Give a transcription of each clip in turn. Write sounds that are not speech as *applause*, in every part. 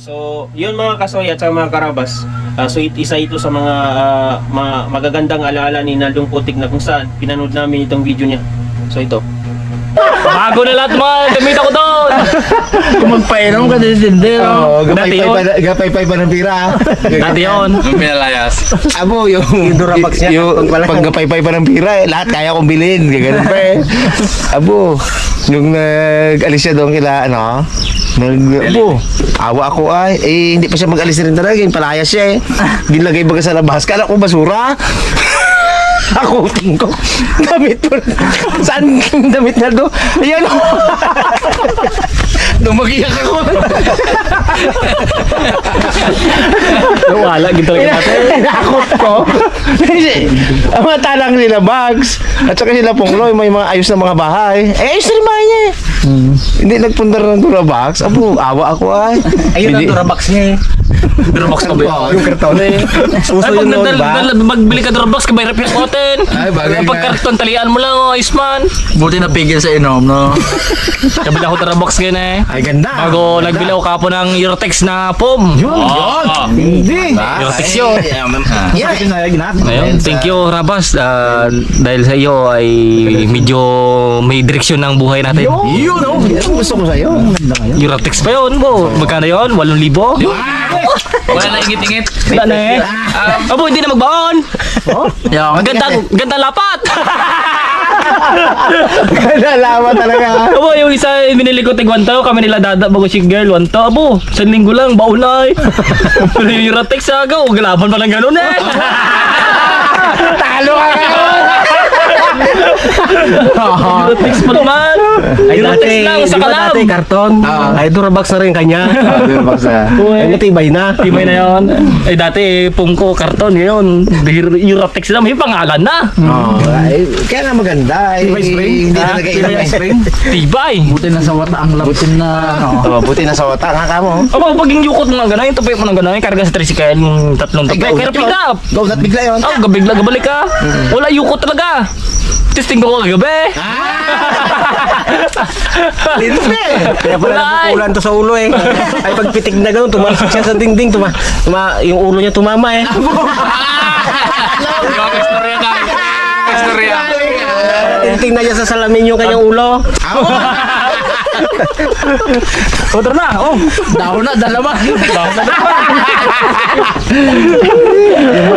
So, yun mga kasoy at sa mga karabas. Ah, so, it, isa ito sa mga, ah, mga magagandang alaala ni Naldong Putik na kung saan pinanood namin itong video niya. So, ito. Bago na lahat mga gamit ako doon. Kung magpainom ka din hindi, Oo, no? gapay-pay pa, gapay-pay pa ng pira. ah. Dati yun. Pinalayas. Abo, yung, yung Durabox niya, yung pag pala- pag gapay-pay pa ng pira, eh, lahat kaya kong bilhin. Ganun pa eh. Abo, nung nag-alis siya doon kila, ano, nag, abo, awa ako ay, eh, hindi pa siya mag-alis rin talaga, yung palayas siya eh. Ginlagay baga sa labas, kala ko basura. *laughs* Ako, tingko. Damit mo. Saan damit na do? Ayan *laughs* o. Dumagiyak ako. *laughs* Wala, ginto lang *laughs* natin. Tinakot ko. Kasi, ang mga talang nila bags. At saka sila punglo, may mga ayos na mga bahay. Eh, ayos na rin bahay niya eh. Hindi nagpundar ng Dura Box. Abo, awa ako ay. Ayun ang Durabox niya eh. Durabox ka ba? Oo, yung karton eh. Uso yun noon, ba? dal- magbili ka Durabox, kabay rep yung koten. Ay, bagay Pag nga. karton, talian mo lang, oh, Isman. Buti na pigil sa inom, no? Kabila ko Durabox ngayon eh. Ay, ganda. Bago nagbili ako kapo ng Eurotex na pom. Yun, yun. Hindi. Eurotex yun. Yeah. Ayun, thank you Rabas Ah, dahil sa iyo ay medyo may direksyon ng buhay natin. Yun, oh. Yan ang gusto ko sa'yo. Eurotex pa yun, bo. Magkano yun? 8,000? Wala na ingit-ingit. Wala na eh. Abo, hindi na magbaon. Yung, Ang ganda, ganda lapat. *laughs* Nalawa talaga. Abo, yung isa binili ko tig 1 kami nila dada bago si girl 1 Abo, sa linggo lang, baon *laughs* na eh. Pero yung Eurotex aga, huwag laban pa lang ganun eh. Talo ka ngayon. Eurotex pa naman. Eurotex lang, sa kalam. karton. Ay, Durabox na rin kanya. Ah, Dura Box ah. Uy. Matibay na. Timay na yun. Eh dati pungko karton yun. Eurotex na may pangalan na. Oh, ay, kaya nga maganda. Eh, Hindi Ah, talaga Tibay ilang spring. Tibay. Buti na sa wata ang labutin na, ano. Oh, buti na sa wata nga ka mo. Aba, pag yung yukot mo ng gano'n, yung tupay mo ng gano'n, yung karga sa tricycle, yung tatlong tupay. Pero pick up. Go, bigla yun. Oh, gabigla, gabalik ka. Wala yukot talaga. Testing ko kagabi. *laughs* Kaya pala Wala, ay. napupulan to sa ulo eh. Ay pagpitik na gano'n, tumalsik siya sa dingding, tuma, tuma, yung ulo niya tumama eh. Istorya *laughs* na. Istorya. Tinting na niya sa salamin yung kanyang ulo. O, *laughs* tara na. Oh. Daw na, dalawa. Bawal na.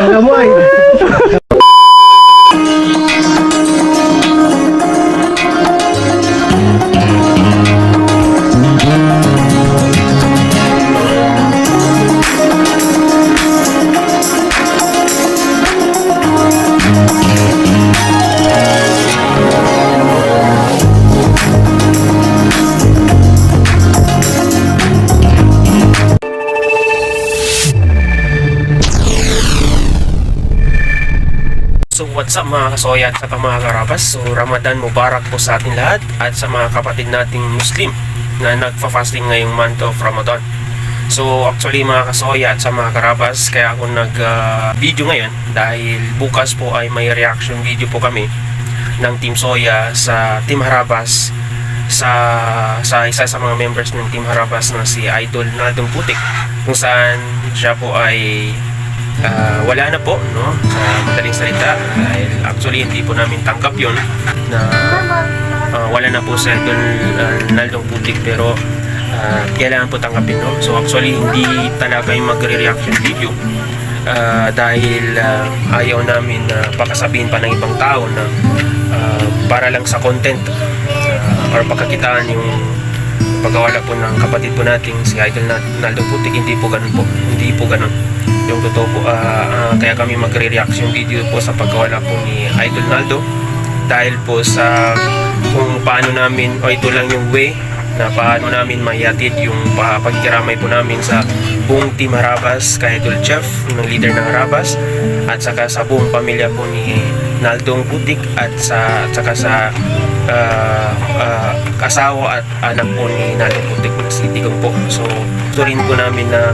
Mga mo ay. What's up mga kasoya at saka mga karabas. So Ramadan Mubarak po sa atin lahat At sa mga kapatid nating Muslim Na nagfa-fasting ngayong month of Ramadan. So actually mga kasoya at sa mga karabas Kaya ako nag ah, video ngayon Dahil bukas po ay may reaction video po kami Ng Team Soya sa Team Harabas sa sa isa sa mga members ng Team Harabas na si Idol Naldong Putik kung saan siya po ay Ah, wala na po no? Sa madaling salita dahil actually hindi po namin tanggap yon na ah, wala na po sa Idol uh, Naldong Putik. Pero ah, kailangan po tanggapin no? So actually hindi talaga yung magre-reaction video. Ah, dahil ah, ayaw namin na pakasabihin pa ng ibang tao na ah, para lang sa content ah, or pagkakitaan yung pagkawala po ng kapatid po nating si Idol na Naldo Putik. Hindi po ganun po. Hindi po ganun yung totoo po ah, ah, kaya kami magre-reaction video po sa pagkawala po ni Idol Naldo. Dahil po sa kung paano namin o ito lang yung way na paano namin mayatid yung pa- pagkiramay po namin sa buong team Harabas kay Idol Jeff ng leader ng Harabas at saka sa buong pamilya po ni Naldong Putik at sa saka sa ah, ah, kasawa at anak po ni Naldong Putik na po so ito rin po namin na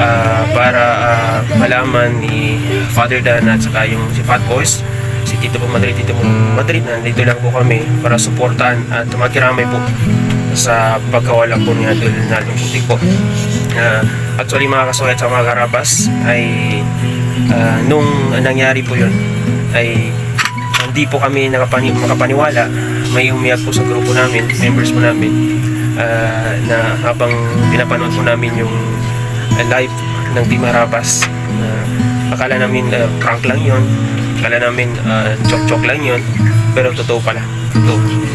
ah, para ah, malaman ni Father Dan at saka yung si Fat Boys si Tito po Madrid, Tito po Madrid, nandito lang po kami para suportahan at makiramay po sa pagkawala po ni Adol Nalong Putik po. na actually mga kasoy at sa mga karabas ay ah, nung nangyari po yun ay hindi po kami nakapani makapaniwala may umiyak po sa grupo namin members po namin ah, na habang pinapanood po namin yung ah, live ng Team Harabas na akala namin ah, prank lang yun akala namin ah, chok-chok lang yun pero totoo pala totoo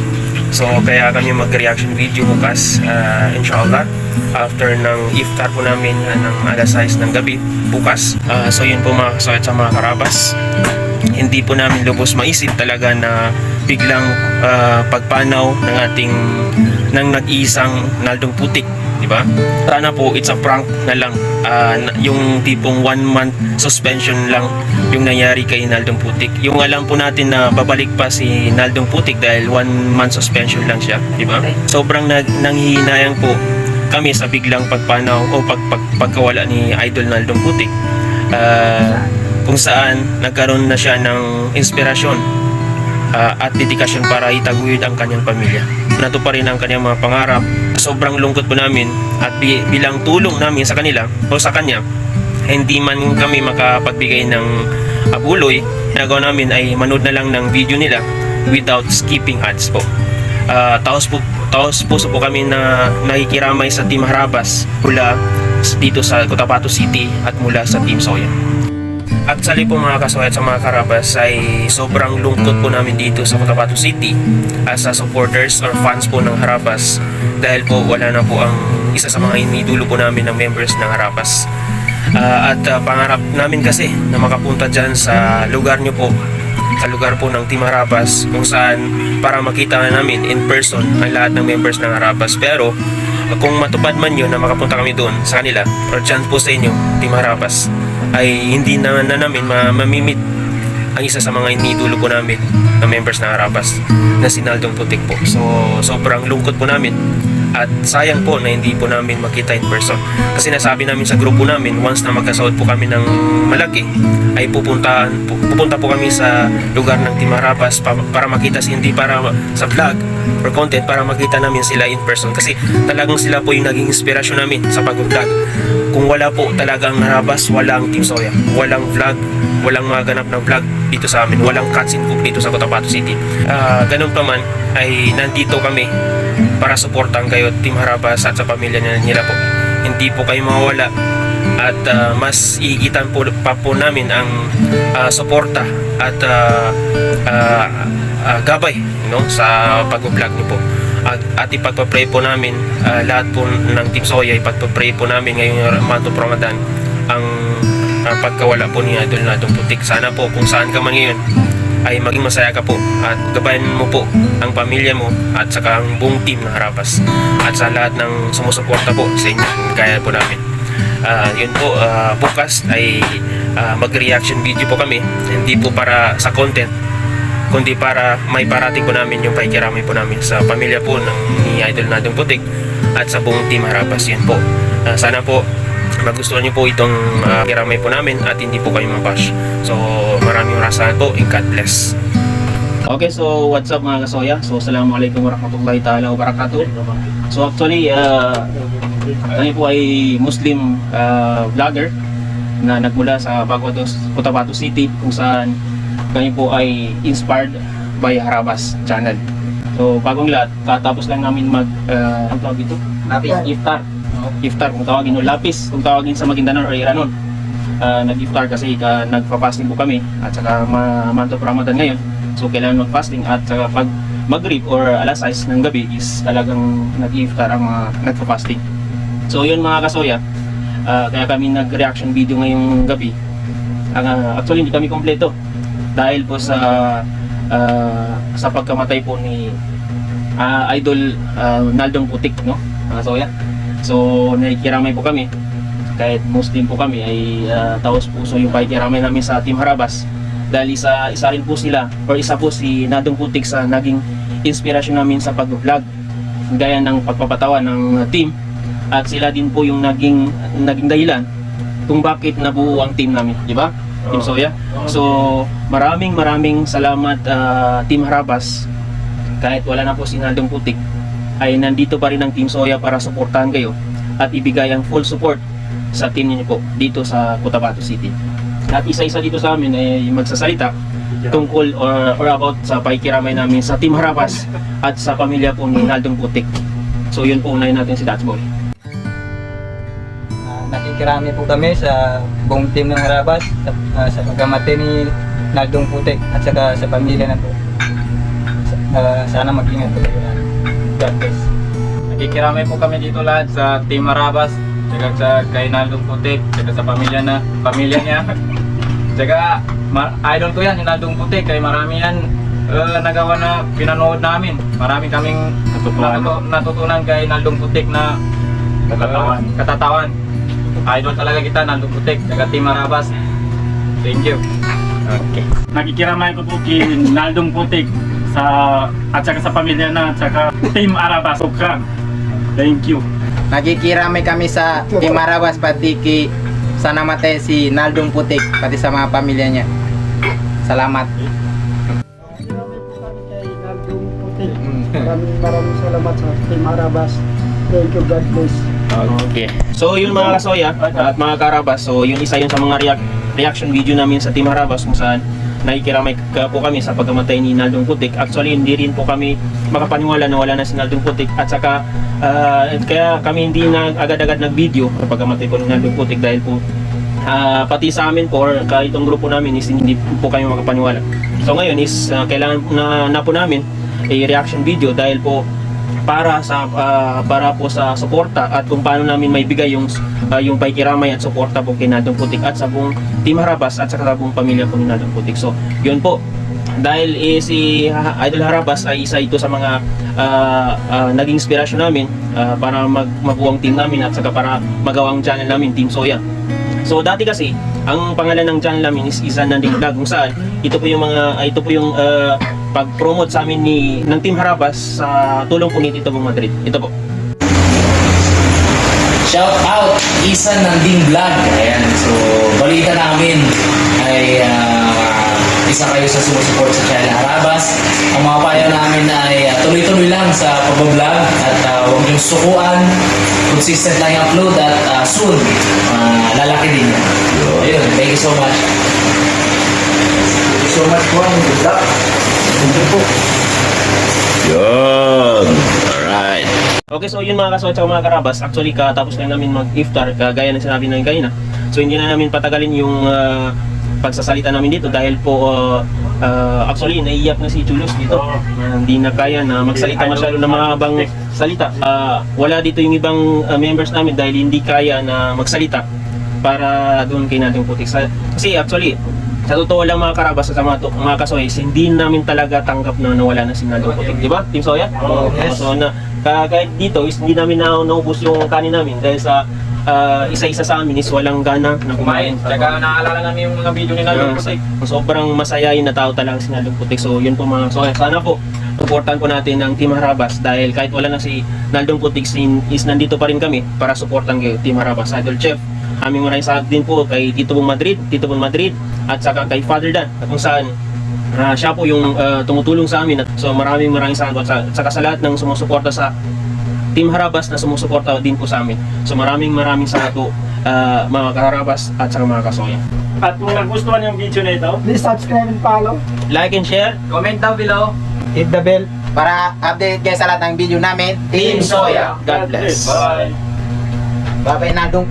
So kaya kami mag-reaction video bukas uh, inshallah after ng iftar po namin uh, ng alas 6 ng gabi bukas. Ah, so yun po mga kasawit sa mga karabas. Hindi po namin lubos maisip talaga na biglang ah, pagpanaw ng ating ng nag-iisang Naldong Putik, di ba? Sana po it's a prank na lang. Na- yung tipong one month suspension lang yung nangyari kay Naldong Putik. Yung alam po natin na babalik pa si Naldong Putik dahil one month suspension lang siya, di ba? Sobrang nag nanghihinayang po kami sa biglang pagpanaw o pag, pag, pagkawala ni Idol Naldong Putik. Ah, kung saan nagkaroon na siya ng inspirasyon ah, at dedikasyon para itaguyod ang kanyang pamilya. Nato pa rin ang kanyang mga pangarap. Sobrang lungkot po namin at bi- bilang tulong namin sa kanila o sa kanya, hindi man kami makapagbigay ng abuloy, nagawa namin ay manood na lang ng video nila without skipping ads po. Ah, taos po taos puso po kami na nakikiramay sa Team Harabas mula dito sa Cotabato City at mula sa Team Soya. Actually po mga kaswayat sa mga karabas ay sobrang lungkot po namin dito sa Cotabato City as a supporters or fans po ng Harabas dahil po wala na po ang isa sa mga inidulo po namin ng members ng Harabas. Ah, at ah, pangarap namin kasi na makapunta dyan sa lugar nyo po sa lugar po ng Team Harabas kung saan para makita namin in person ang lahat ng members ng Harabas pero kung matupad man yun na makapunta kami doon sa kanila or dyan po sa inyo Team Harabas ay hindi na, na namin ma- mamimit ang isa sa mga inidulo po namin na members ng Harabas na si Naldong Putik po. So sobrang lungkot po namin at sayang po na hindi po namin makita in person. Kasi nasabi namin sa grupo namin once na magkasahod po kami ng malaki ay pupuntahan pu- pupunta po kami sa lugar ng Timarabas pa, para makita si hindi para sa vlog or content para makita namin sila in person. Kasi talagang sila po yung naging inspirasyon namin sa pag-vlog kung wala po talaga ang Harabas wala ang Team Soya walang vlog walang maganap ng vlog dito sa amin walang cutscene cook dito sa Cotabato City Ah, ganun pa man ay nandito kami para suportahan kayo Team Harabas at sa pamilya nila, po. Hindi po kayo mawawala at ah, mas iigitan po pa po namin ang ah, suporta at ah, ah, ah, gabay no sa pag-vlog niyo po. At, at ipagpa-pray po namin ah, lahat po ng Team Soya ipagpa-pray po namin ngayong month of Ramadan. Ang ah, pagkawala po ni Idol Nadong Putik. Sana po kung saan ka man ngayon ay maging masaya ka po at gabayan mo po ang pamilya mo at saka ang buong team ng Harapas. At sa lahat ng sumusuporta po sa inyo kaya po namin. Ah, yun po ah, bukas ay ah, mag-reaction video po kami. Hindi po para sa content kundi para may parating po namin yung pakikiramay po namin sa pamilya po ng ni Idol Nadong Putik at sa buong team Harapas yun po Ah, sana po magustuhan niyo po itong uh, kiramay po namin at hindi po kayo mabash. So maraming rasahan po and God bless. Okay, so what's up mga kasoya? So assalamualaikum warahmatullahi taala wabarakatuh. So actually, uh, kami po ay Muslim uh, vlogger na nagmula sa Baguados, Cotabato City kung saan kami po ay inspired by Harabas channel. So bagong lahat, katapos lang namin mag, uh, ang tawag dito? Iftar. Iftar kung tawagin o lapis kung tawagin sa Maguindanao or Iranon. Ah, nag-iftar kasi ka, nagpa-fasting po kami at saka ma month of Ramadan ngayon. So kailangan mag-fasting at saka pag maghrib or alas 6 ng gabi is talagang nag-iftar ang mga nagpa-fasting. So yun mga kasoya, ah, kaya kami nag-reaction video ngayong gabi. Ang, ah, actually hindi kami kompleto dahil po sa ah, sa pagkamatay po ni ah, Idol ah, Naldong Putik, no? Mga kasoya. So, nakikiramay po kami. Kahit Muslim po kami, ay uh, taos puso yung pakikiramay namin sa Team Harabas. Dahil isa, isa rin po sila, or isa po si Nadong Putik sa naging inspirasyon namin sa pag-vlog. Gaya ng pagpapatawa ng team. At sila din po yung naging, naging dahilan kung bakit nabuo ang team namin. Di ba? Team Soya. So, maraming maraming salamat ah, Team Harabas. Kahit wala na po si Nadong Putik, ay nandito pa rin ang Team Soya para suportahan kayo at ibigay ang full support sa team niyo po dito sa Cotabato City. At isa-isa dito sa amin ay magsasalita tungkol or, or about sa pakikiramay namin sa Team Harapas at sa pamilya po ni Naldong Putik. So yun po unahin natin si Dutch Boy. Nakikirami po kami sa buong team ng Harabas sa, ah, sa pagkamate ni Naldong Putek at saka sa pamilya na po. Sa- ah, sana mag-ingat po kayo. God bless. Nakikirami po kami dito lahat sa Team Marabas, saka sa kay Naldong Putik, saka sa pamilya na, pamilya niya. *laughs* Saka ma- idol ko yan, yung Naldong Putik, kay marami yan eh, nagawa na pinanood namin. Marami kaming natutunan, natutunan kay Naldong Putik na katatawan. katatawan. Idol talaga kita, Naldong Putik, saka Team Marabas. Thank you. Okay. Nakikiramay ko po kay Naldong Putik sa at saka sa pamilya na at saka Team Arabas Sukran. Thank you. Nakikirami kami sa Team Harabas pati kay sana matay si Naldong Putik pati sa mga pamilya niya. Salamat. Maraming maraming salamat sa Team Arabas. Thank you, God bless. Okay. So yun mga kasoya at mga karabas, so yun isa yun sa mga react, reaction video namin sa Team Harabas kung saan nakikiramay po kami sa pagkamatay ni Naldong Putik. Actually, hindi rin po kami makapaniwala na wala na si Naldong Putik at saka ah, kaya kami hindi na agad-agad nag-video sa pagkamatay po ni Naldong Putik dahil po ah, pati sa amin po or kahit itong grupo namin is hindi po kami makapaniwala. So ngayon is ah, kailangan na, na po namin a reaction video dahil po para sa ah, para po sa suporta at kung paano namin maibigay yung ah, yung paikiramay at suporta po kay Nadong Putik at sa buong Team Harabas at sa buong pamilya po ni Nadong Putik. So, yun po. Dahil eh, si Idol Harabas ay isa ito sa mga ah, ah, naging inspirasyon namin ah, para mag mabuo ang team namin at saka para magawa ang channel namin Team Soya. So dati kasi ang pangalan ng channel namin is Isa Nanding Vlog kung saan ito po yung mga ito po yung ah, pag-promote sa amin ni ng Team Harabas sa tulong po ni Tito Bong Madrid. Ito po. Shout out Isa Nanding Vlog. Ayan, so balita namin ay ah, isa kayo sa sumusupport sa channel Harabas. Ang mga payo namin ay ah, tuloy-tuloy lang sa pag-vlog at ah, huwag niyong sukuan. Consistent lang yung upload at ah, soon, ah, lalaki din yan. Ayun, thank you so much. Thank you so much po. Good luck. Thank you po. Yun. Alright. Okay, so yun mga kasawat sa mga karabas, actually katapos lang namin mag-iftar, kagaya ng sinabi namin kanina. So hindi na namin patagalin yung ah, pagsasalita namin dito dahil po ah, ah, actually naiiyak na si Julius dito. Ah, hindi na kaya na magsalita masyado ng mahabang salita. Ah, wala dito yung ibang ah, members namin dahil hindi kaya na magsalita para doon kay Nadong Putik. Kasi actually, sa totoo lang mga karabas sa mga, to- mga kasoys, hindi namin talaga tanggap na nawala na si Nadong Putik. Di ba, Team Soya? yes. So, na, ka- kahit dito is hindi namin na naubos yung kanin namin dahil sa ah, isa-isa sa amin is walang gana na kumain. Kumain. Saka naalala namin yung mga video ni Naldong Yeah, Putik. so, sobrang masayain na tao talaga si Naldong Putik. So, yun po mga so, sana po supportan po natin ang Team Harabas dahil kahit wala na si Naldong Putik is nandito pa rin kami para supportan kay Team Harabas. Idol Chef, aming maraming salamat din po kay Tito Bong Madrid, Tito Bong Madrid at saka kay Father Dan at kung saan ah, siya po yung ah, tumutulong sa amin. At, so maraming maraming salamat sa, at saka sa lahat ng sumusuporta sa Team Harabas na sumusuporta din po sa amin. So maraming maraming salamat po ah, mga kaharabas at saka mga kasoya. At kung nagustuhan yung video na ito, Please subscribe and follow. Like and share. Comment down below. Hit the bell para update kayo sa lahat ng video namin. Team Soya. God bless. Bye. Bye-bye Naldong